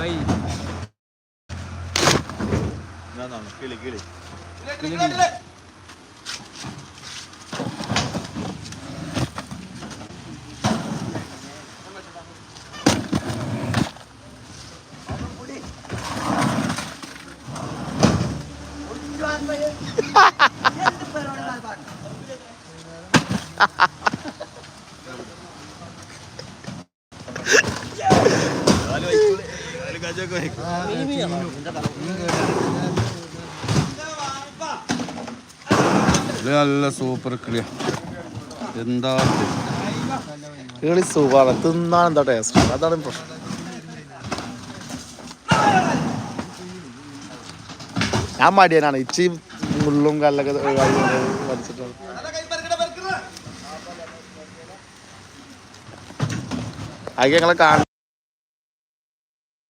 કઈ ના ના ગીલી ગીલી ગીલી ગીલી Ha ha ha. ഇത് നല്ല സൂപ്പർ കിളിയ. എന്താ? കിളി സുഖമാണ് തിന്നാൻ എന്താ ടേസ്റ്റ് അതാണ് പ്രശ്നം. ഞാൻ മടിയനാണ്. ഇച്ചി മുള്ളും കല്ലൊക്കെ ഒഴിവാക്കി അതൊക്കെ ഞങ്ങളെ കാണും.